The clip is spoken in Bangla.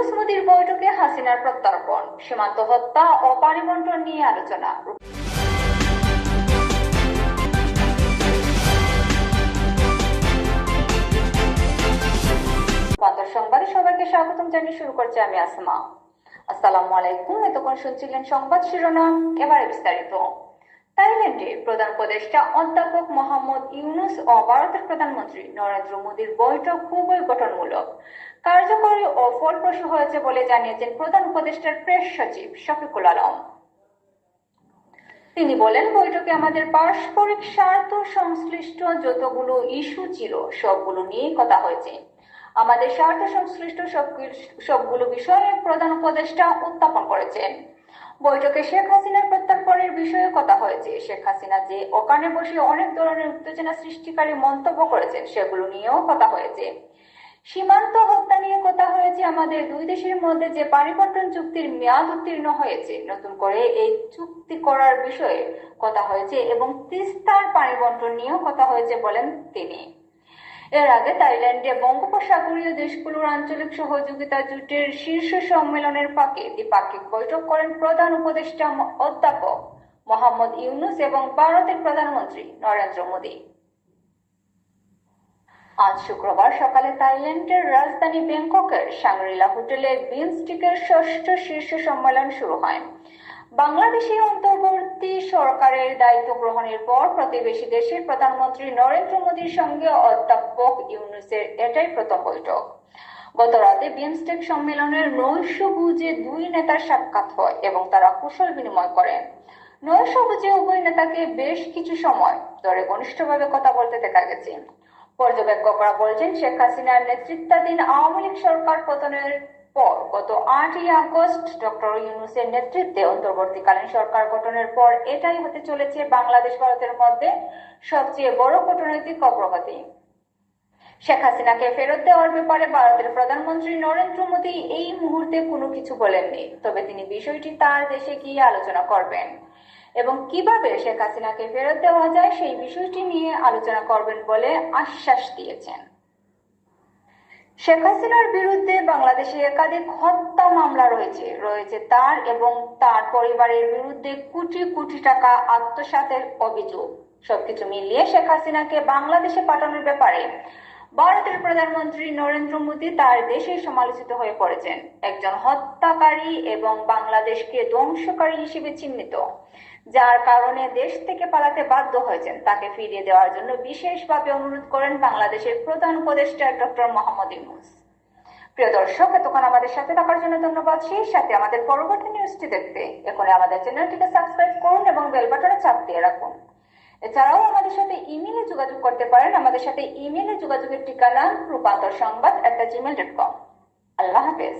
ইউনুস বৈঠকে হাসিনার প্রত্যর্পণ, সীমান্ত হত্যা ও নিয়ে আলোচনা। সংবাদে সবাইকে স্বাগতম জানিয়ে শুরু করছি আমি আসমা। আসসালামু আলাইকুম, এতক্ষণ শুনছিলেন সংবাদ শিরোনাম, এবারে বিস্তারিত। থাইল্যান্ডে প্রধান উপদেষ্টা অধ্যাপক মোহাম্মদ ইউনুস ও ভারতের প্রধানমন্ত্রী নরেন্দ্র মোদীর বৈঠক খুবই গঠনমূলক। কার্যকরী ও ফলপ্রসূ হয়েছে বলে জানিয়েছেন প্রধান উপদেষ্টার প্রেস সচিব শফিকুল আলম। তিনি বলেন, বৈঠকে আমাদের পারস্পরিক স্বার্থ সংশ্লিষ্ট যতগুলো ইস্যু ছিল, সবগুলো নিয়ে কথা হয়েছে। আমাদের স্বার্থ সংশ্লিষ্ট সবগুলো বিষয়ে প্রধান উপদেষ্টা উত্থাপন করেছেন। বৈঠকে শেখ হাসিনার প্রত্যর্পণের বিষয়ে কথা হয়েছে। শেখ হাসিনা যে ওখানে বসে অনেক ধরনের উত্তেজনা সৃষ্টিকারী মন্তব্য করেছেন, সেগুলো নিয়েও কথা হয়েছে। সীমান্ত হত্যা নিয়ে কথা হয়েছে আমাদের দুই দেশের মধ্যে যে পারিবর্তন চুক্তির মেয়াদ উত্তীর্ণ হয়েছে। নতুন করে এই চুক্তি করার বিষয়ে কথা হয়েছে এবং তিস্তার পানি বন্টন নিয়েও কথা হয়েছে বলেন তিনি। এর আগে থাইল্যান্ডে বঙ্গোপসাগরীয় দেশগুলোর আঞ্চলিক সহযোগিতা জোটের শীর্ষ সম্মেলনের ফাঁকে দ্বিপাক্ষিক বৈঠক করেন প্রধান উপদেষ্টা অধ্যাপক মোহাম্মদ ইউনুস এবং ভারতের প্রধানমন্ত্রী নরেন্দ্র মোদী। আজ শুক্রবার সকালে থাইল্যান্ডের রাজধানী ব্যাংককের সাংরিলা হোটেলে বিমস্টিকের ষষ্ঠ শীর্ষ সম্মেলন শুরু হয়। বাংলাদেশে অন্তর্বর্তী সরকারের দায়িত্ব গ্রহণের পর প্রতিবেশী দেশের প্রধানমন্ত্রী নরেন্দ্র মোদীর সঙ্গে অধ্যাপক ইউনুসের এটাই প্রথম বৈঠক। গত রাতে বিমস্টেক সম্মেলনের নৈশ বুঝে দুই নেতার সাক্ষাৎ হয় এবং তারা কুশল বিনিময় করেন। নৈশ বুঝে উভয় নেতাকে বেশ কিছু সময় ধরে ঘনিষ্ঠভাবে কথা বলতে দেখা গেছে। পর্যবেক্ষকরা বলছেন, শেখ হাসিনার নেতৃত্বাধীন আওয়ামী লীগ সরকার পতনের পর গত আটই আগস্ট ডক্টর ইউনুসের নেতৃত্বে অন্তর্বর্তীকালীন সরকার গঠনের পর এটাই হতে চলেছে বাংলাদেশ ভারতের মধ্যে সবচেয়ে বড় কূটনৈতিক অগ্রগতি। শেখ হাসিনাকে ফেরত দেওয়ার ব্যাপারে ভারতের প্রধানমন্ত্রী নরেন্দ্র মোদী এই মুহূর্তে কোনো কিছু বলেননি, তবে তিনি বিষয়টি তার দেশে গিয়ে আলোচনা করবেন। এবং কীভাবে শেখ হাসিনাকে ফেরত দেওয়া যায় সেই বিষয়টি নিয়ে আলোচনা করবেন বলে আশ্বাস দিয়েছেন। শেখ হাসিনার বিরুদ্ধে বাংলাদেশে একাধিক হত্যা মামলা রয়েছে। রয়েছে তার এবং তার পরিবারের বিরুদ্ধে কোটি কোটি টাকা আত্মসাতের অভিযোগ। সবকিছু মিলিয়ে শেখ হাসিনাকে বাংলাদেশে পাঠানোর ব্যাপারে ভারতের প্রধানমন্ত্রী নরেন্দ্র মোদী তার দেশে সমালোচিত হয়ে পড়েছেন। একজন হত্যাকারী এবং বাংলাদেশকে ধ্বংসকারী হিসেবে চিহ্নিত। যার কারণে দেশ থেকে পালাতে বাধ্য হয়েছেন। তাকে ফিরিয়ে দেওয়ার জন্য বিশেষভাবে অনুরোধ করেন বাংলাদেশের প্রধান উপদেষ্টা ডক্টর মোহাম্মদ ইউনুস। প্রিয় দর্শক, এতক্ষণ আমাদের সাথে থাকার জন্য ধন্যবাদ। সেই সাথে আমাদের পরবর্তী নিউজটি দেখতে এখন আমাদের চ্যানেলটিকে সাবস্ক্রাইব করুন এবং বেল বাটনে চাপ দিয়ে রাখুন। এছাড়াও আমাদের সাথে ইমেলে যোগাযোগ করতে পারেন। আমাদের সাথে ইমেলে যোগাযোগের ঠিকানা রূপান্তর সংবাদ একটা জিমেল ডট কম আল্লাহ হাফেজ।